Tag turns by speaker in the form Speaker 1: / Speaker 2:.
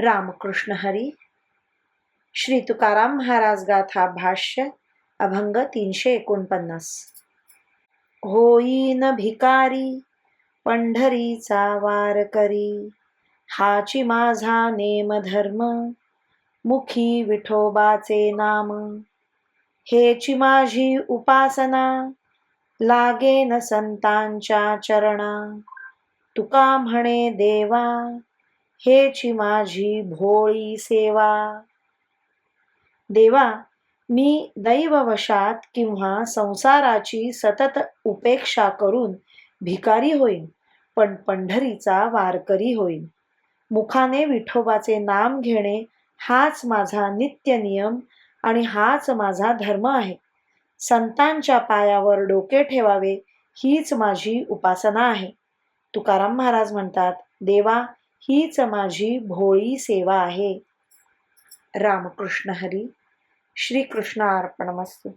Speaker 1: रामकृष्ण हरी। श्री तुकाराम महाराज गाथा भाष्य अभंग तीनशे एकोणपन्नास। होईन भिकारी पंढरीचा वार करी। हाची माझा नेम धर्म मुखी विठोबाचे नाम। हेची माझी उपासना लागेन संतांच्या चरणा। तुका म्हणे देवा हेची माझी भोळी सेवा. देवा मी दैववशात किंवा संसाराची सतत उपेक्षा करून भिकारी होईन पण पंढरीचा वारकरी होईन. मुखाने विठोबाचे नाम घेणे हाच माझा नित्य नियम आणि हाच माझा धर्म आहे. संतांच्या पायावर डोके ठेवावे हीच माझी उपासना आहे. तुकाराम महाराज म्हणतात देवा हीच माझी भोळी सेवा आहे. रामकृष्ण हरी. श्रीकृष्ण अर्पणमस्तू.